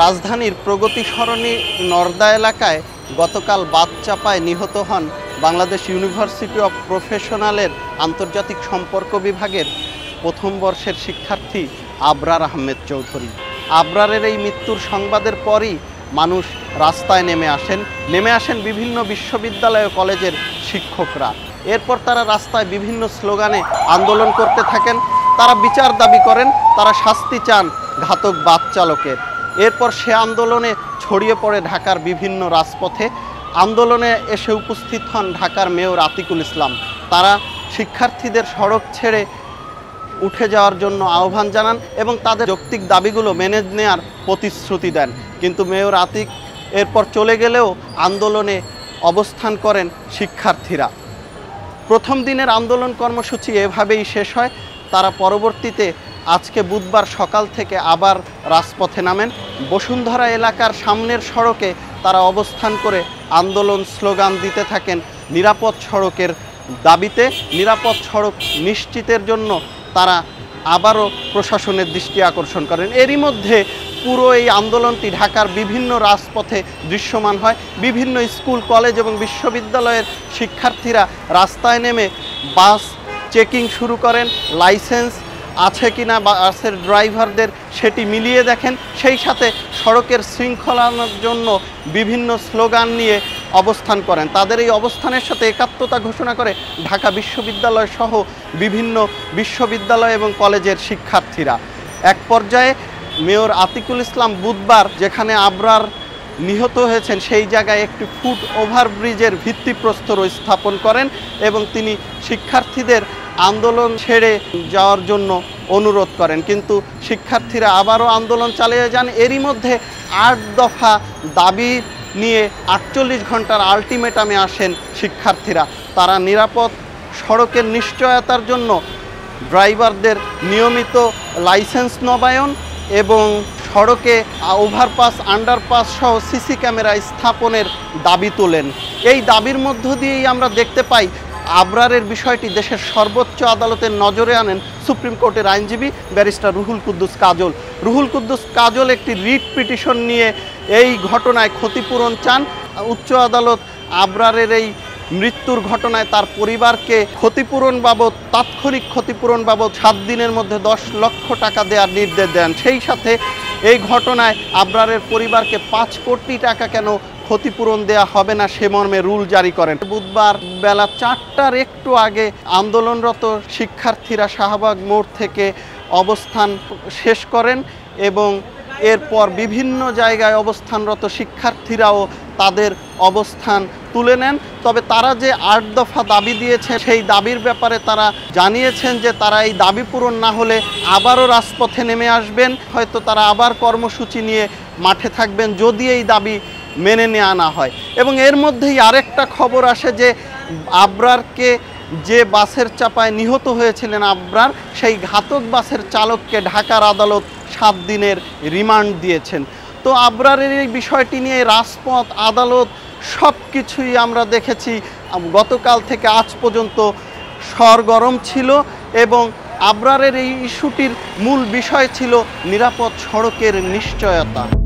রাজধানীর প্রগতি সরণি নর্দা এলাকায় গতকাল বাদচাপায় নিহত হন বাংলাদেশ ইউনিভার্সিটি অফ প্রফেশনালের আন্তর্জাতিক সম্পর্ক বিভাগের প্রথম বর্ষের শিক্ষার্থী আবরার আহমেদ চৌধুরী। আবরারের এই মৃত্যুর সংবাদের পরই মানুষ রাস্তায় নেমে আসেন নেমে আসেন বিভিন্ন বিশ্ববিদ্যালয় ও কলেজের শিক্ষকরা। এরপর তারা রাস্তায় বিভিন্ন স্লোগানে আন্দোলন করতে থাকেন, তারা বিচার দাবি করেন, তারা শাস্তি চান ঘাতক বাদ চালকের। এরপর সে আন্দোলনে ছড়িয়ে পড়ে ঢাকার বিভিন্ন রাজপথে। আন্দোলনে এসে উপস্থিত হন ঢাকার মেয়র আতিকুল ইসলাম। তারা শিক্ষার্থীদের সড়ক ছেড়ে উঠে যাওয়ার জন্য আহ্বান জানান এবং তাদের যৌক্তিক দাবিগুলো মেনে নেওয়ার প্রতিশ্রুতি দেন। কিন্তু মেয়র আতিক এরপর চলে গেলেও আন্দোলনে অবস্থান করেন শিক্ষার্থীরা। প্রথম দিনের আন্দোলন কর্মসূচি এভাবেই শেষ হয়। তারা পরবর্তীতে আজকে বুধবার সকাল থেকে আবার রাজপথে নামেন। বসুন্ধরা এলাকার সামনের সড়কে তারা অবস্থান করে আন্দোলন স্লোগান দিতে থাকেন নিরাপদ সড়কের দাবিতে। নিরাপদ সড়ক নিশ্চিতের জন্য তারা আবারও প্রশাসনের দৃষ্টি আকর্ষণ করেন। এরই মধ্যে পুরো এই আন্দোলনটি ঢাকার বিভিন্ন রাজপথে দৃশ্যমান হয়। বিভিন্ন স্কুল, কলেজ এবং বিশ্ববিদ্যালয়ের শিক্ষার্থীরা রাস্তায় নেমে বাস চেকিং শুরু করেন, লাইসেন্স আছে কিনা বাসের ড্রাইভারদের সেটি মিলিয়ে দেখেন। সেই সাথে সড়কের শৃঙ্খলানোর জন্য বিভিন্ন স্লোগান নিয়ে অবস্থান করেন। তাদের এই অবস্থানের সাথে একাত্মতা ঘোষণা করে ঢাকা বিশ্ববিদ্যালয় সহ বিভিন্ন বিশ্ববিদ্যালয় এবং কলেজের শিক্ষার্থীরা। এক পর্যায়ে মেয়র আতিকুল ইসলাম বুধবার যেখানে আবরার নিহত হয়েছেন, সেই জায়গায় একটি ফুট ওভারব্রিজের ভিত্তিপ্রস্তর স্থাপন করেন এবং তিনি শিক্ষার্থীদের আন্দোলন ছেড়ে যাওয়ার জন্য অনুরোধ করেন। কিন্তু শিক্ষার্থীরা আবারও আন্দোলন চালিয়ে যান। এরই মধ্যে আট দফা দাবি নিয়ে আটচল্লিশ ঘণ্টার আলটিমেটামে আসেন শিক্ষার্থীরা। তারা নিরাপদ সড়কের নিশ্চয়তার জন্য ড্রাইভারদের নিয়মিত লাইসেন্স নবায়ন এবং সড়কে ওভারপাস, আন্ডারপাস সহ সিসি ক্যামেরা স্থাপনের দাবি তোলেন। এই দাবির মধ্য দিয়েই আমরা দেখতে পাই আবরারের বিষয়টি দেশের সর্বোচ্চ আদালতের নজরে আনেন সুপ্রিম কোর্টের আইনজীবী ব্যারিস্টার রুহুল কুদ্দুস কাজল। রুহুল কুদ্দুস কাজল একটি রিট পিটিশন নিয়ে এই ঘটনায় ক্ষতিপূরণ চান। উচ্চ আদালত আবরারের এই মৃত্যুর ঘটনায় তার পরিবারকে ক্ষতিপূরণ বাবদ, তাৎক্ষণিক ক্ষতিপূরণ বাবদ সাত দিনের মধ্যে দশ লক্ষ টাকা দেওয়ার নির্দেশ দেন। সেই সাথে এই ঘটনায় আবরারের পরিবারকে পাঁচ কোটি টাকা কেন ক্ষতিপূরণ দেয়া হবে না, সে মর্মে রুল জারি করেন। বুধবার বেলা চারটার একটু আগে আন্দোলনরত শিক্ষার্থীরা শাহবাগ মোড় থেকে অবস্থান শেষ করেন এবং এরপর বিভিন্ন জায়গায় অবস্থানরত শিক্ষার্থীরাও তাদের অবস্থান তুলে নেন। তবে তারা যে আট দফা দাবি দিয়েছে, সেই দাবির ব্যাপারে তারা জানিয়েছেন যে তারা এই দাবি পূরণ না হলে আবারও রাজপথে নেমে আসবেন। হয়তো তারা আবার কর্মসূচি নিয়ে মাঠে থাকবেন। যদি এই দাবি মেনে নিয়ে আনা হয়। এবং এর মধ্যেই আরেকটা খবর আসে যে আবরারকে যে বাসের চাপায় নিহত হয়েছিলেন আবরার, সেই ঘাতক বাসের চালককে ঢাকার আদালত সাত দিনের রিমান্ড দিয়েছেন। তো আবরারের এই বিষয়টি নিয়ে রাজপথ, আদালত সব কিছুই আমরা দেখেছি। গতকাল থেকে আজ পর্যন্ত সরগরম ছিল এবং আবরারের এই ইস্যুটির মূল বিষয় ছিল নিরাপদ সড়কের নিশ্চয়তা।